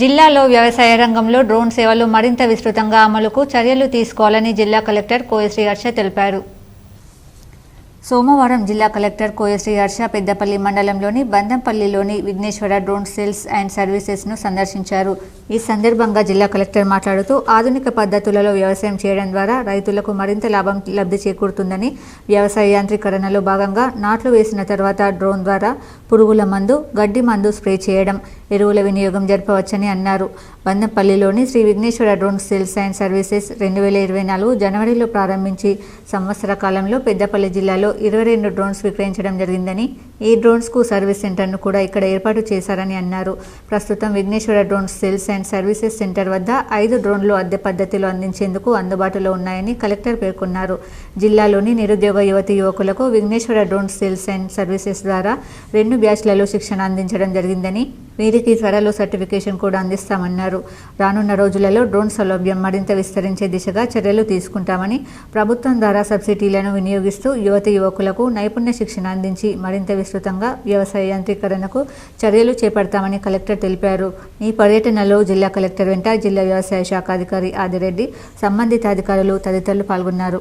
జిల్లాలో వ్యవసాయ రంగంలో డ్రోన్ సేవలు మరింత విస్తృతంగా అమలుకు చర్యలు తీసుకోవాలని జిల్లా కలెక్టర్ కోయశ్రీ హర్ష తెలిపారు. సోమవారం జిల్లా కలెక్టర్ కోయశ్రీ హర్ష పెద్దపల్లి మండలంలోని బందంపల్లిలోని విఘ్నేశ్వర డ్రోన్ సేల్స్ అండ్ సర్వీసెస్ను సందర్శించారు. ఈ సందర్భంగా జిల్లా కలెక్టర్ మాట్లాడుతూ ఆధునిక పద్ధతులలో వ్యవసాయం చేయడం ద్వారా రైతులకు మరింత లాభం లబ్ధి చేకూరుతుందని వ్యవసాయ యాంత్రీకరణలో భాగంగా నాట్లు వేసిన తర్వాత డ్రోన్ ద్వారా పురుగుల మందు గడ్డి మందు స్ప్రే చేయడం ఎరువుల వినియోగం జరపవచ్చని అన్నారు. బందంపల్లిలోని Shri Vighneshwara drone sales and services రెండు వేల ఇరవై నాలుగు జనవరిలో ప్రారంభించి సంవత్సర కాలంలో పెద్దపల్లి జిల్లాలో ఇరవై రెండు డ్రోన్స్ విక్రయించడం జరిగిందని ఈ డ్రోన్స్కు సర్వీస్ సెంటర్ను కూడా ఇక్కడ ఏర్పాటు చేశారని అన్నారు. ప్రస్తుతం Vighneshwara drone sales and services centre వద్ద ఐదు డ్రోన్లు అద్దె పద్ధతిలో అందించేందుకు అందుబాటులో ఉన్నాయని కలెక్టర్ పేర్కొన్నారు. జిల్లాలోని నిరుద్యోగ యువతి యువకులకు Vighneshwara drone sales and services ద్వారా రెండు బ్యాచ్లలో శిక్షణ అందించడం జరిగిందని వీరికి త్వరలో సర్టిఫికేషన్ కూడా అందిస్తామన్నారు. రానున్న రోజులలో డ్రోన్ సౌలభ్యం మరింత విస్తరించే దిశగా చర్యలు తీసుకుంటామని ప్రభుత్వం ద్వారా సబ్సిడీలను వినియోగిస్తూ యువతి యువకులకు నైపుణ్య శిక్షణ అందించి మరింత విస్తృతంగా వ్యవసాయ యాంత్రీకరణకు చర్యలు చేపడతామని కలెక్టర్ తెలిపారు. ఈ పర్యటనలో జిల్లా కలెక్టర్ వెంట జిల్లా వ్యవసాయ శాఖ అధికారి ఆదిరెడ్డి సంబంధిత అధికారులు తదితరులు పాల్గొన్నారు.